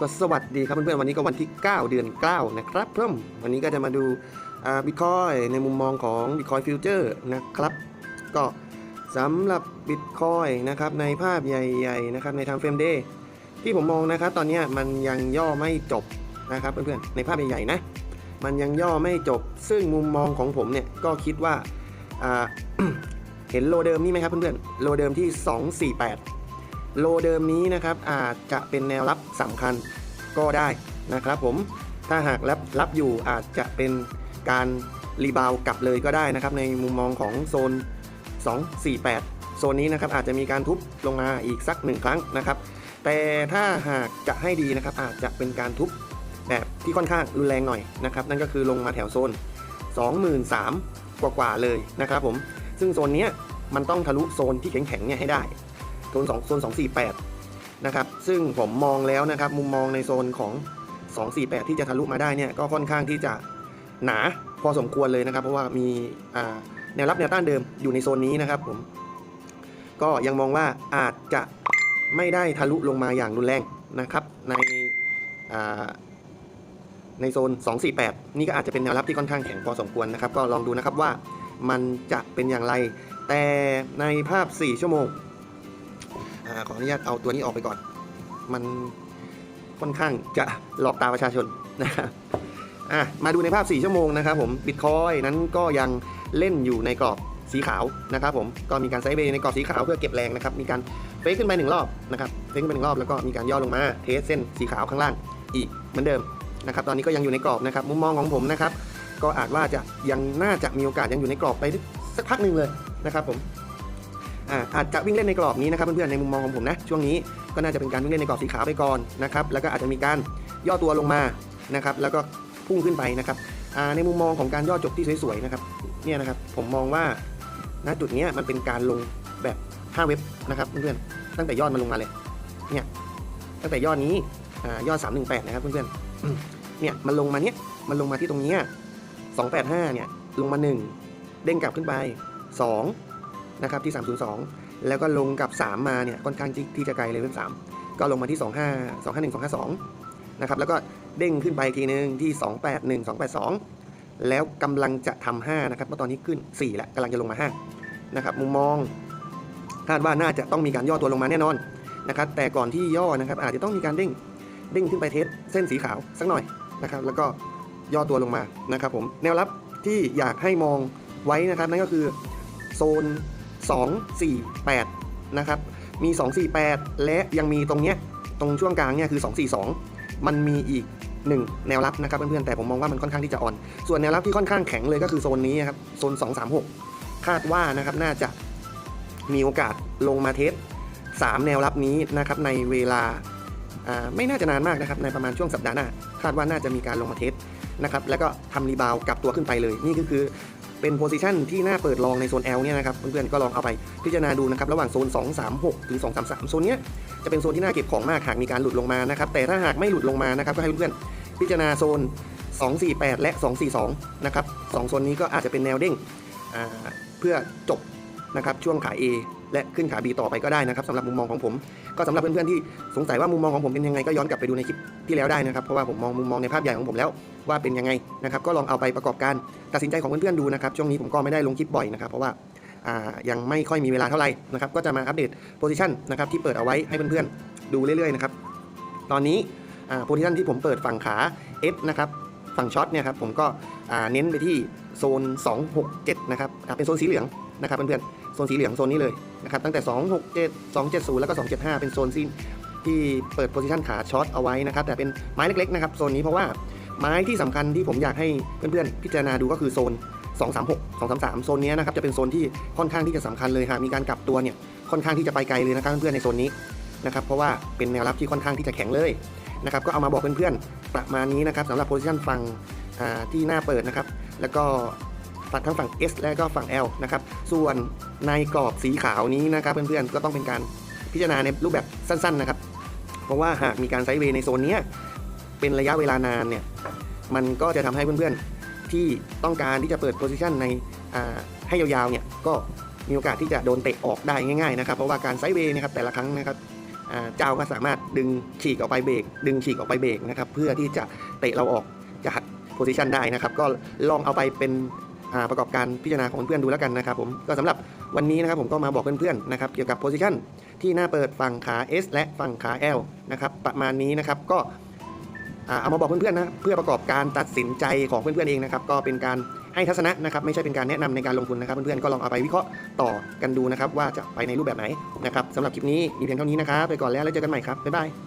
ก็สวัสดีครับเพื่อนๆวันนี้ก็วันที่ 9 เดือน 9 นะครับเพิ่มวันนี้ก็จะมาดูบิตคอยในมุมมองของ Bitcoin Future นะครับ ก็สำหรับ Bitcoin นะครับในภาพใหญ่ๆนะครับในทางเฟรมเดย์ที่ผมมองนะครับ ตอนนี้มันยังย่อไม่จบนะครับเพื่อนๆในภาพใหญ่ๆนะมันยังย่อไม่จบ ซึ่งมุมมองของผมเนี่ยก็คิดว่าอ่าเห็นโลเดิมนี่ไหมครับเพื่อนๆโลเดิมที่ 248 โลเดิมนี้นะครับอาจจะเป็นแนวรับสำคัญก็ได้นะครับผมถ้าหากรับรับอยู่อาจจะเป็นการรีบาวกลับเลยก็ได้นะครับ ในมุมมองของโซน 248 โซนนี้นะครับอาจจะมีการทุบลงมาอีกสักหนึ่งครั้งนะครับ แต่ถ้าหากจะให้ดีนะครับอาจจะเป็นการทุบแบบที่ค่อนข้างรุนแรงหน่อยนะครับ นั่นก็คือลงมาแถวโซน 23,000กว่ากว่าๆเลยนะครับผมซึ่งโซนนี้มันต้องทะลุโซนที่แข็งๆเนี่ยให้ได้ ซน2โซน248 นะครับ ซึ่งผมมองแล้วนะครับ มุมมองในโซนของ 248 ที่จะทะลุมาได้เนี่ยก็ค่อนข้างที่จะหนาพอสมควรเลยนะครับ เพราะว่ามีแนวรับแนวต้านเดิมอยู่ในโซนนี้นะครับผมก็ยังมองว่าอาจจะไม่ได้ทะลุลงมาอย่างรุนแรงนะครับ ในในโซน 248 นี่ก็อาจจะเป็นแนวรับที่ค่อนข้างแข็งพอสมควรนะครับ ก็ลองดูนะครับว่ามันจะเป็นอย่างไร แต่ในภาพ 4 ชั่วโมง ขออนุญาตเอาตัวนี้ออกไปก่อน มันค่อนข้างจะหลอกตาประชาชนนะครับอะมาดูในภาพ 4 ชั่วโมงนะครับผมบิตคอยนั้นก็ยังเล่นอยู่ในกรอบสีขาวนะครับผมก็มีการไซด์เวย์ในกรอบสีขาวเพื่อเก็บแรงนะครับมีการเฟกขึ้นไปหนึ่งรอบนะครับเฟกขึ้นไปหนึ่งรอบแล้วก็มีการย่อลงมาเทสเส้นสีขาวข้างล่างอีกเหมือนเดิมนะครับตอนนี้ก็ยังอยู่ในกรอบนะครับมุมมองของผมนะครับก็อาจว่าจะยังน่าจะมีโอกาสยังอยู่ในกรอบไปสักพักหนึ่งเลยนะครับผม อาอาจจะวิ่งเล่นในกรอบนี้นะครับเพื่อนๆในมุมมองของผมนะช่วงนี้ก็น่าจะเป็นการวิ่งเล่นในกรอบสีขาวไปก่อนนะครับแล้วก็อาจจะมีการย่อตัวลงมานะครับแล้วก็พุ่งขึ้นไปนะครับในมุมมองของการย่อจบที่สวยๆนะครับเนี่ยนะครับผมมองว่าณจุดนี้มันเป็นการลงแบบ5เว็บนะครับเพื่อนๆตั้งแต่ยอดมันลงมาเลยเนี่ยตั้งแต่ยอดนี้อ่ายอด 318 นะครับเพื่อนๆเนี่ยมันลงมาเนี้ยมันลงมาที่ตรงนี้285เนี่ยลงมา 1 เด้งกลับขึ้นไป 2 นะครับที่ 302 แล้วก็ลงกับ 3 มาเนี่ยค่อนข้างที่จะไกลเลยเรื่อง3ก็ลงมาที่ 25 251 252 นะครับแล้วก็เด้งขึ้นไปอีกทีนึงที่ 281 282 แล้วกำลังจะทำ5นะครับเมื่อตอนนี้ขึ้น 4 แล้วกำลังจะลงมา 5 นะครับมุมมองคาดว่าน่าจะต้องมีการย่อตัวลงมาแน่นอนนะครับแต่ก่อนที่ย่อนะครับอาจจะต้องมีการเด้งเด้งขึ้นไปเทสเส้นสีขาวสักหน่อยนะครับแล้วก็ย่อตัวลงมานะครับผมแนวรับที่อยากให้มองไว้นะครับนั่นก็คือโซน 248 นะครับ มี 248 และยังมีตรงเนี้ย ตรงช่วงกลางเนี่ยคือ 242 มันมีอีก 1 แนวรับนะครับเพื่อนๆ แต่ผมมองว่ามันค่อนข้างที่จะอ่อน ส่วนแนวรับที่ค่อนข้างแข็งเลยก็คือโซนนี้ครับโซน 236 คาดว่านะครับน่าจะมีโอกาสลงมาเทส3 แนวรับนี้นะครับในเวลาไม่น่าจะนานมากนะครับในประมาณช่วงสัปดาห์หน้า คาดว่าน่าจะมีการลงมาเทสนะครับแล้วก็ทำรีบาวกลับตัวขึ้นไปเลย นี่ก็คือ เป็นโพซิชันที่น่าเปิดลองในโซน L เนี่ยนะครับเพื่อนๆก็ลองเอาไปพิจารณาดูนะครับระหว่างโซน 236 ถึง 233 โซนเนี้ยจะเป็นโซนที่น่าเก็บของมากหากมีการหลุดลงมานะครับแต่ถ้าหากไม่หลุดลงมานะครับก็ให้เพื่อนๆพิจารณาโซน 248 และ 242 นะครับสองโซนนี้ก็อาจจะเป็นแนวเด้งเพื่อจบนะครับช่วงขาย A และขึ้นขา B ต่อไปก็ได้นะครับสำหรับมุมมองของผม ก็สำหรับเพื่อนๆที่สงสัยว่ามุมมองของผมเป็นยังไงก็ย้อนกลับไปดูในคลิปที่แล้วได้นะครับเพราะว่าผมมองมุมมองในภาพใหญ่ของผมแล้วว่าเป็นยังไงนะครับก็ลองเอาไปประกอบการตัดสินใจของเพื่อนๆดูนะครับช่วงนี้ผมก็ไม่ได้ลงคลิปบ่อยนะครับเพราะว่าายังไม่ค่อยมีเวลาเท่าไหร่นะครับก็จะมาอัปเดตโพซิชันนะครับที่เปิดเอาไว้ให้เพื่อนๆดูเรื่อยๆนะครับตอนนี้โพซิชันที่ผมเปิดฝั่งขา S นะครับฝั่งช็อตเนี่ยครับผมก็เน้นไปที่ โซน 267 นะครับเป็นโซนสีเหลืองนะครับเพื่อนๆโซนสีเหลืองโซนนี้เลยนะครับตั้งแต่ 267 270 แล้วก็ 275 เป็นโซนที่ที่เปิดโพซิชันขาช็อตเอาไว้นะครับแต่เป็นไม้เล็กๆนะครับโซนนี้เพราะว่าไม้ที่สำคัญที่ผมอยากให้เพื่อนๆพิจารณาดูก็คือโซน 236 233 โซนนี้นะครับจะเป็นโซนที่ค่อนข้างที่จะสำคัญเลยหากมีการกลับตัวเนี่ยค่อนข้างที่จะไปไกลเลยนะครับเพื่อนๆในโซนนี้นะครับเพราะว่าเป็นแนวรับที่ค่อนข้างที่จะแข็งเลยนะครับก็เอามาบอกเพื่อนๆประมาณนี้นะครับสำหรับโพซิชันฝั่งที่หน้าเปิดนะครับ แล้วก็ฝั่งทั้งฝั่ง S และก็ฝั่ง L นะครับ ส่วนในกรอบสีขาวนี้นะครับเพื่อนๆ ก็ต้องเป็นการพิจารณาในรูปแบบสั้นๆนะครับ เพราะว่าหากมีการไซด์เวย์ในโซนนี้เป็นระยะเวลานานเนี่ย มันก็จะทำให้เพื่อนๆ ที่ต้องการที่จะเปิดโพซิชันในให้ยาวๆ เนี่ย ก็มีโอกาสที่จะโดนเตะออกได้ง่ายๆนะครับ เพราะว่าการไซด์เวย์นะครับแต่ละครั้งนะครับเจ้าก็สามารถดึงฉีกออกไปเบรกดึงฉีกออกไปเบรกนะครับ เพื่อที่จะเตะเราออก โพซิชันได้นะครับ ก็ลองเอาไปเป็นประกอบการพิจารณาของเพื่อนๆดูแล้วกันนะครับผมก็สำหรับวันนี้นะครับผมก็มาบอกเพื่อนๆนะครับเกี่ยวกับโพซิชันที่หน้าเปิดฝั่งขา S และฝั่งขา L นะครับประมาณนี้นะครับก็เอามาบอกเพื่อนๆนะเพื่อประกอบการตัดสินใจของเพื่อนๆเองนะครับก็เป็นการให้ทัศนะนะครับไม่ใช่เป็นการแนะนำในการลงทุนนะครับ เพื่อนๆก็ลองเอาไปวิเคราะห์ต่อกันดูนะครับว่าจะไปในรูปแบบไหนนะครับสำหรับคลิปนี้มีเพียงเท่านี้นะครับไปก่อนแล้วแล้วเจอกันใหม่ครับบ๊ายบาย